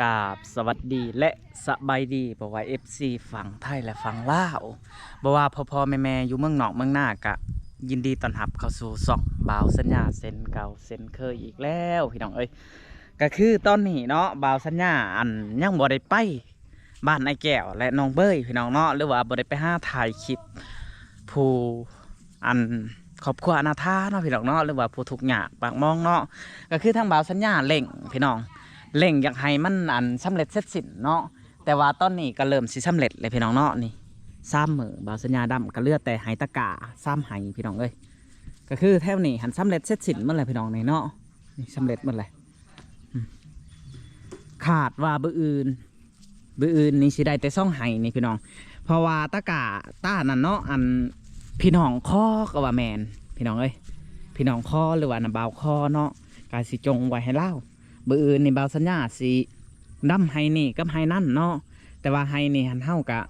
กราบสวัสดีและสบายดีบอกว่า FC ฝั่งไทยและฝั่งลาวบอกว่าพ่อพ่อแม่แม่อยู่เมืองนอกเมืองหน้ากะ ยินดีต้อนรับเข้าสู่ส่องบ่าวสัญญาเซนเก่าเซนเคยอีกแล้วพี่น้องเอ้ยก็คือตอนนี้เนาะบ่าวสัญญาอันยังบ่ได้ไปบ้านไอ้แก้วและน้องเบยพี่น้องเนาะหรือว่าบ่ได้ไปห้าถ่ายคลิปผู้อันครอบครัวอนาถาเนาะพี่น้องเนาะหรือว่าผู้ทุกข์ยากปากมองเนาะก็คือทางบ่าวสัญญาเล่งพี่น้อง เล่งอยากให้มันอันสำเร็จเสร็จสิ้นเนาะแต่ว่าตอนนี้ก็เริ่มสิสำเร็จเลยพี่น้องเนาะนี่ซ้ำเหมือบาสัญญาดำก็เลือดแต่ไหตะกาซ้ำไหพี่น้องเอ้ยก็คือแถวนี้หันสำเร็จเสร็จสิ้นเมื่อไรพี่น้องในเนาะนี่สำเร็จเมื่อไรขาดว่าบืออื่นบืออื่นนี่สิได้แต่ซ่องไหนี่พี่น้อง เพราะว่าตะกาต้านั่นเนาะอันพี่น้องข้อก็ว่าแมนพี่น้องเอ้ยพี่น้องข้อหรือว่าน้ำบาข้อเนาะการสิจงไว้ให้เล่า บืออื่นนี่เบาสัญญาสีดำไฮนี่กับไฮนั่นเนาะแต่ว่าไฮนี่หันเท่ากับ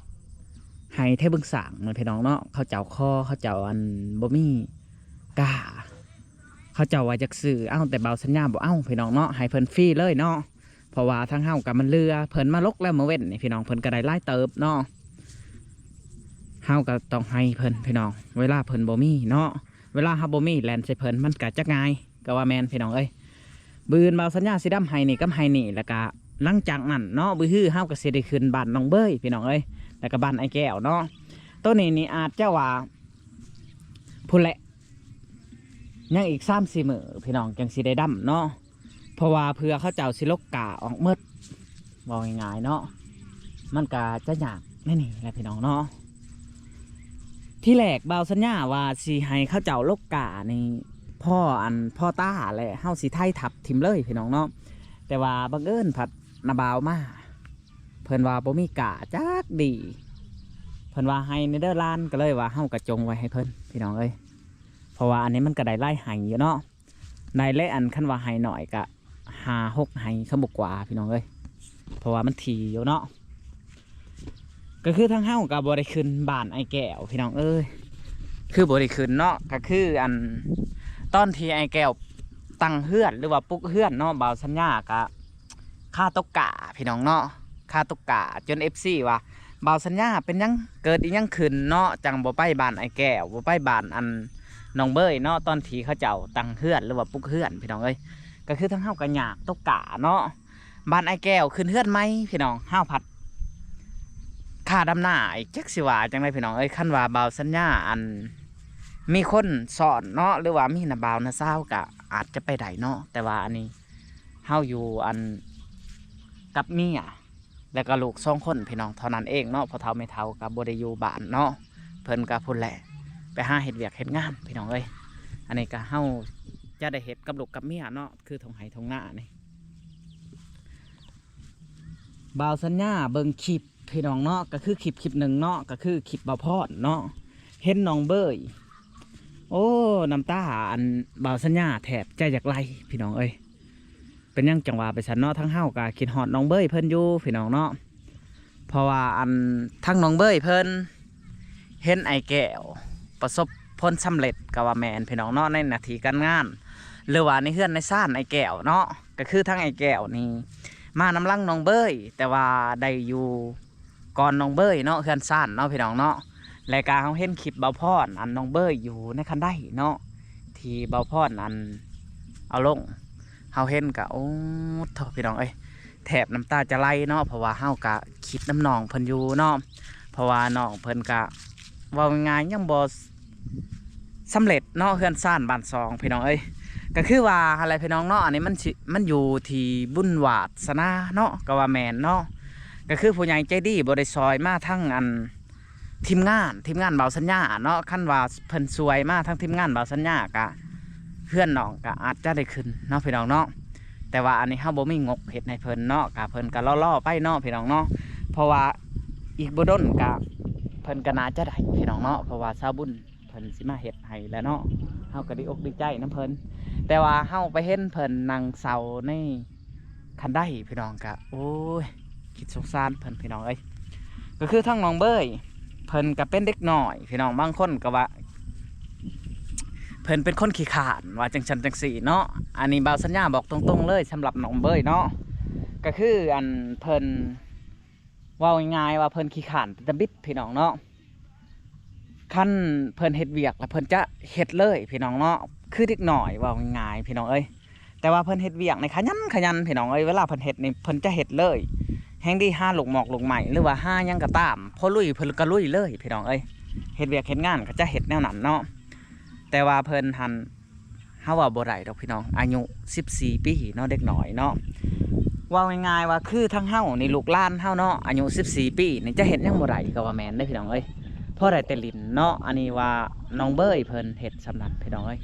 ไฮเทพบึงสางเหมือนพี่น้องเนาะเขาเจ้าคอเขาเจ้าอันบ่มีกาเขาเจ้าว่าจากสื่อเอ้าแต่เบาสัญญาบ่เอ้าพี่น้องเนาะให้เพิ่นฟรีเลยเนาะเพราะว่าทั้งเฮากับมันเรือเพิ่นมาลกแล้วมาเว้นนี่พี่น้องเพิ่นก็ได้ไล่เติบเนาะเฮาก็ต้องให้เพิ่นพี่น้อง เวลาเพิ่นบ่มีเนาะเวลาเฮาบ่มีแลนใส่เพิ่นมันก็จักง่ายก็ว่าแมนพี่น้องเอ้ย บืนเบาสัญญาสีดำไฮนี่กับไฮนี่แล้วก็หลังจากนั้นเนาะบือฮือเฮาก็สิได้ขึ้นบ้านน้องเบยพี่น้องเอ้ยแล้วก็บ้านไอ้แก้วเนาะตัวนี้นี่อาจจะว่าพุ่นแหละยังอีกสามสี่มือพี่น้องจังสิได้ดำเนาะเพราะว่าเพื่อเขาเจ้าสิลกกาออกเมดบอกง่ายๆเนาะมันก็จะยากแน่นี่แหละพี่น้องเนาะที่แรกเบาสัญญาว่าสิให้เขาเจ้าลกกานี่ พ่ออันพ่อต้าแหละเฮาสิไทยทับทิมเลยพี่น้องเนาะแต่ว่าบังเอิญผัดนาบาวมาเพิ่นว่าบ่มีกะจักดีเพิ่นว่าให้ในเดอร์แลนก็เลยว่าเฮากระจงไว้ให้เพิ่นพี่น้องเอ้ยเพราะว่าอันนี้มันก็ได้ไล่ไห้อยู่เนาะได้และอันคันว่าไห้หน่อยกะหาหกไห้ขมุกกว่าพี่น้องเอ้ยเพราะว่ามันทีอยู่เนาะก็คือทั้งเฮากับบริขึ้นบ้านไอแก้วพี่น้องเอ้ยคือบริขึ้นเนาะก็คืออัน ตอนที่ไอ้แก้วตั้งเฮือนหรือว่าปลุกเฮือนเนาะบ่าวสัญญากะค่าตกกะพี่น้องเนาะค่าตกกะจนเอฟซีว่าบ่าวสัญญาเป็นยังเกิดอียังขึ้นเนาะจังบ่ไปบ้านไอ้แก้วบ่ไปบ้านอันน้องเบยเนาะตอนที่เขาเจ้าตั้งเฮือนหรือว่าปลุกเฮือนพี่น้องเอ้ยก็คือทั้งเฮากันยากตกกะเนาะบ้านไอ้แก้วขึ้นเฮือนไหมพี่น้องเฮาวผัดค่าดำหน้าอีกจักสิว่าจังไดพี่น้องเอ้ยคันว่าบ่าวสัญญาอัน มีคนสอนเนาะหรือว่ามีนาบาวนาเศร้ากะอาจจะไปได้เนาะแต่ว่าอันนี้เฮาอยู่อันกับเมียแล้วก็ลูกสองคนพี่น้องเท่านั้นเองเนาะพอเท่าไม่เท่ากับบริยูบ้านเนาะเพิ่นกับพุ่นแหละไปห้าเห็ดเวียกเห็ดงานพี่น้องเอ้ยอันนี้ก็เฮาจะได้เห็ดกับลูกกับเมียเนาะคือทงไห้ทงหน้านี่บ่าวสัญญาเบิ่งคลิปพี่น้องเนาะก็คือคลิปคลิปหนึ่งเนาะก็คือคลิปบ่าวพอดเนาะเห็นน้องเบย โอ้น้ำตาอันบ่าวสัญญาแถบใจอยากไล่พี่น้องเอ้ยเป็นยังจังหวะไปสันเนาะทั้งเฮากะคิดฮอดน้องเบ้ยเพิ่นอยู่พี่น้องเนาะเพราะว่าอันทั้งน้องเบ้ยเพิ่นเห็นไอแก้วประสบผลสำเร็จกับว่าแมนพี่น้องเนาะในหนาทีการงาน หรือว่าในเฮือนในซ่านไอแก้วเนาะก็คือทั้งไอแก้วนี่มาน้ำลังน้องเบ้ยแต่ว่าได้อยู่ก่อนน้องเบ้ยเนาะเฮือนซ่านเนาะพี่น้องเนาะ รายการเขาเห็นคลิปเบาพ่อนอันน้องเบย์อยู่ในคันได้เนาะที่เบาพ่อนอันเอาลงเขาเห็นกะโอ้โถพี่น้องเอ้ยแถบน้ำตาจะไหลเนาะเพราะว่าเฮากะคิดน้ำนองเพิ่นอยู่เนาะเพราะว่าน้องเพิ่นกะว่าง่ายยังบ่สำเร็จเนาะเฮือนซ่านบ้านซองพี่น้องเอ้ยก็คือว่าอะไรพี่น้องเนาะอันนี้มันมันอยู่ที่บุญวาสนาเนาะก็ว่าแมนเนาะก็คือผู้ใหญ่ใจดีบริซอยมาทั้งอัน ทีมงานทีมงานเบาสัญญาเนาะขั้นว่าเพิ่นสวยมากทั้งทีมงานเบาสัญญากะเพื่อนน้องกะอาจจะได้ขึ้นเนาะพี่น้องเนาะแต่ว่าอันนี้เฮาบ่มีงบเฮ็ดให้เพิ่นเนาะกะเพิ่นกะล่อๆไปเนาะพี่น้องเนาะเพราะว่าอีกบ่ดนกะเพิ่นก็น่าจะได้พี่น้องเนาะเพราะว่าชาวบุญเพิ่นสิมาเฮ็ดให้แล้วเนาะเฮาก็ดีอกดีใจนํเพิ่นแต่ว่าเฮาไปเห็นเพิ่นนั่งเศร้าในคันได้พี่น้องกะโอ้ยคิดสงสารเพิ่นพี่น้องเอ้ยก็คือทั้งน้องเบ้ย เพิ่นก็เป็นเด็กหน่อย พี่น้องบางคนก็ว่า เพิ่นเป็นคนขี้ขาดว่าจังชันจังสี่เนาะอันนี้บาวสัญญาบอกตรงๆเลยสำหรับน้องเบยเนาะก็คืออันเพิ่นเว่าง่ายๆว่าเพิ่นขี้ขานตะบิดพี่น้องเนาะขั้นเพิ่นเฮ็ดเวียกแล้วเพิ่นจะเฮ็ดเลย พี่น้องเนาะคือเด็กหน่อยเว่าง่ายๆพี่น้องเอ้ยแต่ว่าเพิ่นเฮ็ดเวียกในขยันขยันพี่น้องเอ้ยเวลาเพิ่นเฮ็ดนี่เพิ่นจะเฮ็ดเลย แฮงดีห้าหลกหมอกหลกใหม่หรือว่าห้ายังก็ตามพอลุยเพิ่นก็ลุยเลยพี่น้องเอ้ยเฮ็ดเวียกเฮ็ดงานก็จะเฮ็ดแนวนั้นเนาะแต่ว่าเพิ่นหันเฮาว่าบ่ได้ดอกพี่น้องอายุ 14 ปีเนาะเด็กหน่อยเนาะว่าง่ายๆว่าคือทั้งเฮานี่ลูกล้านเฮาเนาะอายุ 14 ปีนี่จะเฮ็ดยังบ่ได้ก็ว่าแม่นได้พี่น้องเอ้ยพราะได้แต่ลินเนาะอันนี้ว่าน้องเบ้ยเพิ่นเฮ็ดสำนักพี่น้องเอ้ย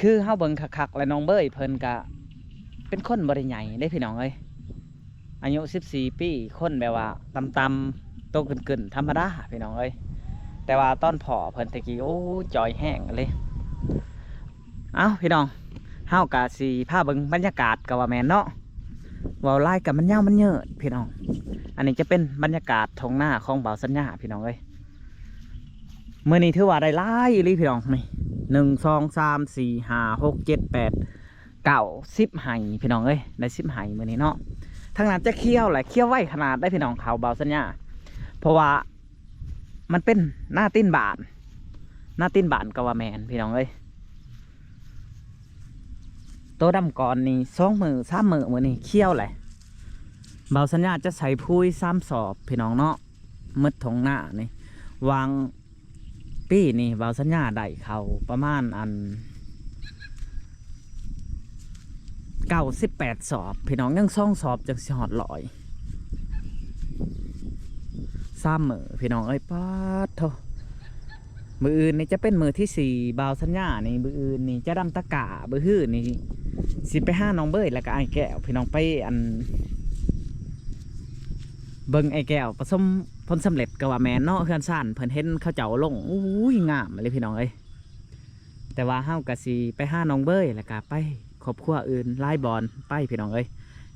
คือเฮาเบิ่งคักๆและน้องเบ้ยเพิ่นก็เป็นคนบ่ได้ใหญ่ได้พี่น้องเอ้ย อายุ 14 ปีคนแบบว่าต่ำๆโตกึ่นๆธรรมดาพี่น้องเอ้ยแต่ว่าตอนพ่อเพิ่นตะกี้โอ้จอยแห้งเลยเอ้าพี่น้องเฮากะสีผ้าเบิงบรรยากาศกะว่าแมนเนาะว้าไล่กับมันยามันเยอะพี่น้อง อันนี้จะเป็นบรรยากาศท้องหน้าของเบาสัญญาพี่น้องเอ้ยเมื่อนี้ถือว่าได้หลายอีหลีพี่น้องนี่หนึ่งสองสามสี่ห้าหกเจ็ดแปดเก้าสิบไห่พี่น้องเอ้ยได้สิบไห่มื่อนี้เนาะ ทั้งนั้นจะเคี่ยวแหละเคี่ยวไวขนาดได้พี่น้องเขาเบาสัญญาเพราะว่ามันเป็นหน้าติ้นบานหน้าติ้นบานกะว่าแมนพี่น้องเอ้ยตัวดำก่อนนี่สองมือสามมือมือนี่เคี้ยวแหละเบาสัญญาจะใส่พุ้ยสามสอบพี่น้องเนาะมืดทงหน้านี่วางปีนี่เบาสัญญาได้เขาประมาณอัน เก้าสิบแปดสอบ พี่น้องยังซ่องสอบจังสิหอดลอยสามมือพี่น้องเอ้ยป๊าดโถมืออื่นนี่จะเป็นมือที่สี่บาวสัญญานี่มืออื่นนี่จะดำตะกามือหื้อนี่สิไปห้าน้องเบยแล้วก็ไอ้แก้วพี่น้องไปอัน เบิ่งไอ้แก้วผสมผลสำเร็จกว่าแมนเนาะเพื่อนซ่านเพิ่นเห็นเขาเจ้าลงอุ้ยงามเลยพี่น้องเอ้ยแต่ว่าเฮากะสิไปห้าน้องเบยแล้วก็ไป ครอบครัวอื่นไล่บอลไปพี่น้องเอ้ย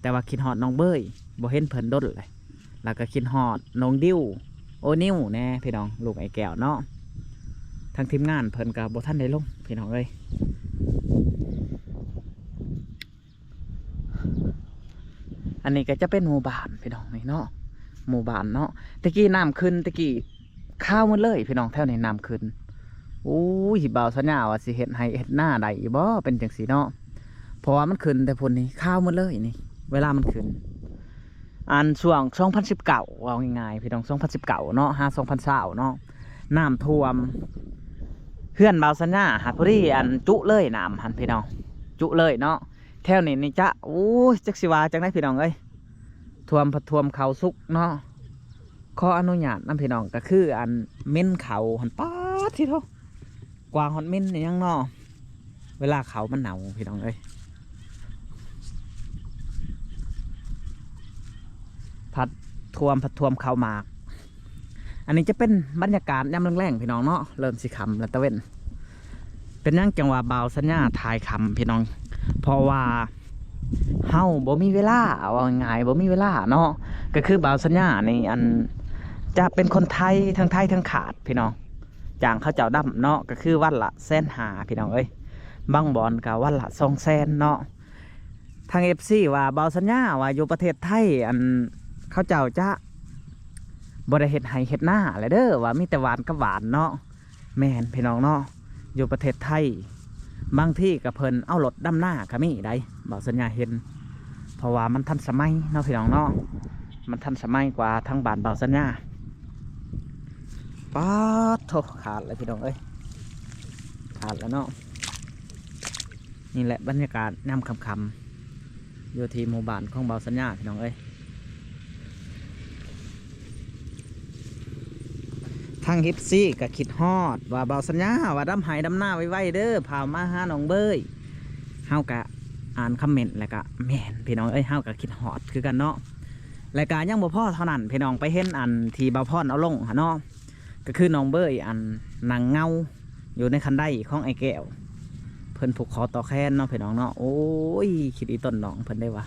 แต่ว่าคิดฮอดน้องเบยบ่เห็นเพิ่นดดเลยแล้วก็คิดฮอดน้องดิวโอนิวแน่พี่น้องลูกไอ้แก้วเนาะทางทีมงานเพิ่นกับบท่านได้ลงพี่น้องเอ้ยอันนี้ก็จะเป็นหมู่บ้านพี่น้องนี่เนาะหมู่บ้านเนาะตะกี้น้ำขึ้นตะกี้ข้าวมันเลย พี่น้องแถวในน้ำขึ้นโอ้ยบ่าวสัญญาว่าสิเห็ดให้เห็ดหน้าใดบ่เป็นจังสีเนาะ เพราะว่ามันขึ้นแต่พุ่นนี่ข้าวหมันเลยนี่ เวลามันขึ้น อันช่วง2019ว่าเอาง่ายๆพี่น้อง2019เก่าเนาะ5 2020เนาะน้ำท่วมเพื่อนเบาสัญญาหัดพอดีอันจุเลยน้ำหันพี่น้องจุเลยเนาะแถวนี้นี่จะโอ้ยจักสิวาจังได้พี่น้องเอ้ยท่วมผัดท่วมเขาสุกเนาะขออนุญาตนํพี่น้องก็คืออันเม้นเขาหันป๊าดที่เท่ากวางหอนเม้นยังเนาะเวลาเขามันหนาวพี่น้องเอ้ย ผัดท่วมผัดท่วมเขาหมาก อันนี้จะเป็นบรรยากาศยามแรงๆพี่น้องเนาะเริ่มสิคำแล้วตะเว้นเป็นนั่งจังหวะเบาสัญญาถ่ายคำพี่น้อง เพราะว่าเฮาบ่มีเวลาว่าง่ายบ่มีเวลาเนาะก็คือเบาสัญญานี่อันจะเป็นคนไทยทั้งไทยทั้งขาดพี่น้องจางเขาเจ้าดำเนาะก็คือวันละแสนหาพี่น้องเอ้ยบางบอนก็วันละสองแสนเนาะทางเอฟซีว่าเบาสัญญาว่าอยู่ประเทศไทยอัน เขาเจ้าจะบริเฮ็ดให้เฮ็ดหน้าอะไรเด้อว่ามีแต่หวานกับหวานเนาะแม่นพี่น้องเนาะอยู่ประเทศไทย บางที่กับเพิ่นเอารถดำหน้าก็มีได้บอกสัญญาเห็น เพราะว่ามันทันสมัยเนาะพี่น้องเนาะมันทันสมัยกว่าทางบ้านเบาสัญญาป๊าดโถขาดเลยพี่น้องเอ้ยขาดแล้วเนาะนี่แหละบรรยากาศย่ำคำคำๆอยู่ที่หมู่บ้านของเบาสัญญาพี่น้องเอ้ย ทางฮิปซี่ก็คิดฮอด ว่าเบาสัญญาว่าดำหายดำหน้าไว้ๆเด้อพามาหาน้องเบยเฮากะอ่านคอมเมนต์แล้วก็แมนพี่น้องเอ้ยเฮากะคิดฮอดคือกันเนาะรายการยังบ่พ่อเท่านั้นพี่น้องไปเห็นอันที่เบาพรเอาลงหะเนาะก็คือน้องเบยอันนางเงาอยู่ในคันได้ของไอ้แก้วเพิ่นผูกคอต่อแขนเนาะพี่น้องเนาะโอ้ยคิดอีต้นน้องเพิ่นได้ว่า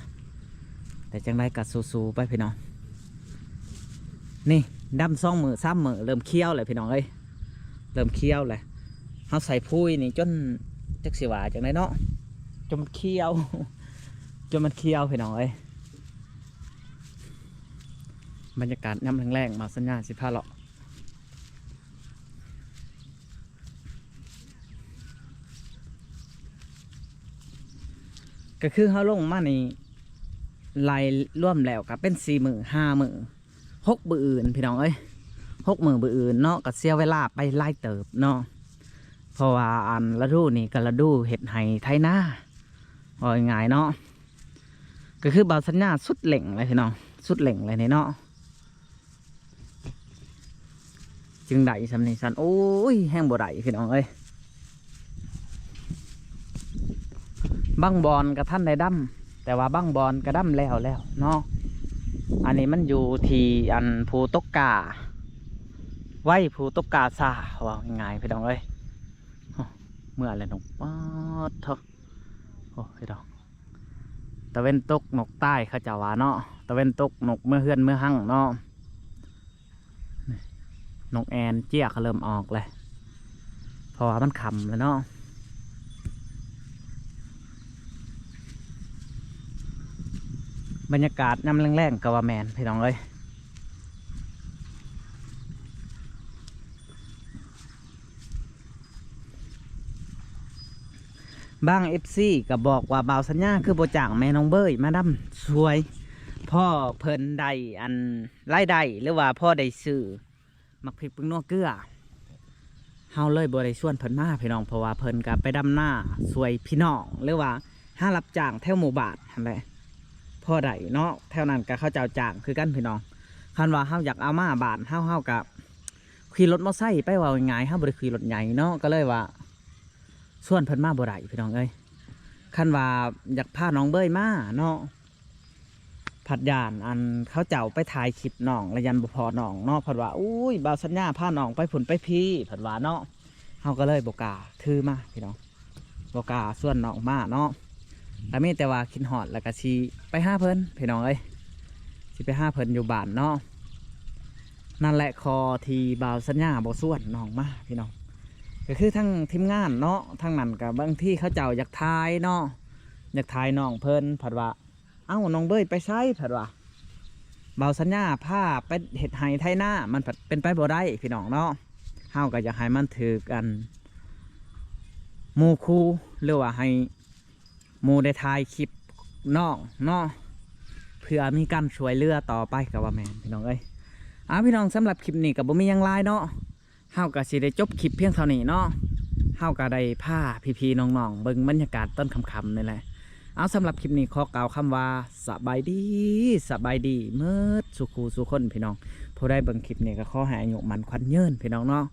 แต่จังไดกัดสู้ๆไปพี่น้องนี่ ดำซ่องมือซ้ำมือเริ่มเคี้ยวเลยพี่น้องเอ้ยเริ่มเคี้ยวเลยเขาใส่พุยนี่จนจักสิว่าจังไดเนาะจนมันเคี้ยวจนมันเคี้ยวพี่น้องเอ้ยบรรยากาศย่ำแรงๆมาสัญญาณสิพาเลาะก็คือเขาลงมาในลายร่วมแล้วก็เป็นสี่หมื่นห้าหมื่น หกบืออื่นพี่น้องเอ้ยหกหมื่นบืออื่นเนาะก็เสียเวลาไปไล่เติบเนาะเพราะว่าอันละดูนี่ก็ละดูเห็ดไห้ไทยหน้าว่าง่ายเนาะก็คือบาสัญญาสุดเหล่งเลยพี่น้องสุดเหล่งเลยนี่เนาะจึงได้สำนีสันโอ้ยแห้งบ่ได้พี่น้องเอ้ยบังบอลกับท่านได้ดำแต่ว่าบังบอลก็ดำแล้วแล้วเนาะ อันนี้มันอยู่ที่อันภูตกกา ไว้ภูตกกาซาว่าง่ายๆพี่น้องเอ้ยเมื่อไรนกป๊อดเถอะโอ้พี่น้องตะเวนตกนกใต้เขาจะว่าเนาะตะเวนตกนกเมื่อเฮือนเมื่อหั่งเนาะนกแอนเจี๊ยกเริ่มออกเลยเพราะว่ามันขำแล้วเนาะ บรรยากาศน้ำแรงๆกับว่าแมนพี่น้องเอ้ยบางเอฟซีก็บอกว่าเบาสัญญาคือโบจ่างแม่น้องเบยมาดำสวย พ่อเพิ่นไดอันรายได้หรือว่าพ่อได้ซื้อมักพริกปึงนัวเกลือเฮาเลยบ่ได้ส่วนเพิ่นมาพี่น้องเพราะว่าเพิ่นก็ไปดำหน้าสวยพี่น้องหรือว่าห้ารับจ้างแถวหมู่บ้านหั่นแหละพ่ อได้เนาะแถวนั้นก็เขาเจ้าจ้างคือกันพี่น้องคันว่าเฮาอยากเอามาบานเฮาเฮากับขี่รถมอไซค์ไปว่าง่ายเฮาบ่ได้ขี่รถใหญ่เนาะก็เลยว่าส่วนเพิ่นมาบ่ได้พี่น้องเอ้ยคันว่าอยากพาน้องเบยมาเนาะผัดยานอันเขาเจ้าไปถ่ายคลิปน้องและยันบ่พอน้องเนาะเพิ่นว่าอุ้ยบ่าวสัญญาพาน้องไปผุนไปพี่เพิ่นว่าเนาะเฮาก็เลยบ่กล้าถือมาพี่น้องบ่กล้าส่วนน้องมาเนาะ แต่มีแต่ว่าคิดฮอดแล้วก็สิไปห้าเพิ่นพี่น้องเอ้ยสิไปห้าเพิ่นอยู่บ้านเนาะนั่นแหละคอทีบ่าวสัญญาบ่ส่วนน้องมาพี่น้องก็คือทั้งทีมงานเนาะทั้งนั้นกับบางที่เขาเจ้าอยากทายเนาะอยากทายน้องเพิ่นผัดว่าเอ้าน้องเบยไปใช้ผัดว่าเบาสัญญาผ้าไปเห็ดไห้ไทยหน้ามันเป็นไปบ่ได้พี่น้องเนาะเฮาก็อยากให้มันถือกันหมู่คู่หรือว่าให้ หมูได้ทายคลิปน้องเนาะเพื่อมีการช่วยเหลือต่อไปกับว่าแมนพี่น้องเอ้ยอ่าพี่น้องสำหรับคลิปนี้กับบ่มียังหลายเนาะเฮาก็สิได้จบคลิปเพียงเท่านี้เนาะเฮาก็ได้พาพี่ๆน้องๆเบิ่งบรรยากาศต้นคำๆนี่แหละเอาสำหรับคลิปนี้ขอกล่าวคำว่าสบายดีสบายดีเมื่อสุขูสุคนพี่น้องผู้ได้เบิ่งคลิปนี้ก็ขอให้อายุมันควันเยินพี่น้องเนาะ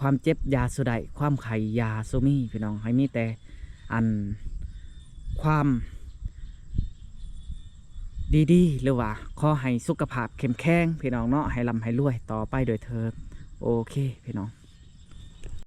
ความเจ็บยาสุดใดความไข่ยาสุมีพี่น้องให้มีแต่อัน ความดีๆ หรือว่าขอให้สุขภาพเข้มแข็งพี่น้องเนาะให้ลำให้รวยต่อไปโดยเธอโอเคพี่น้อง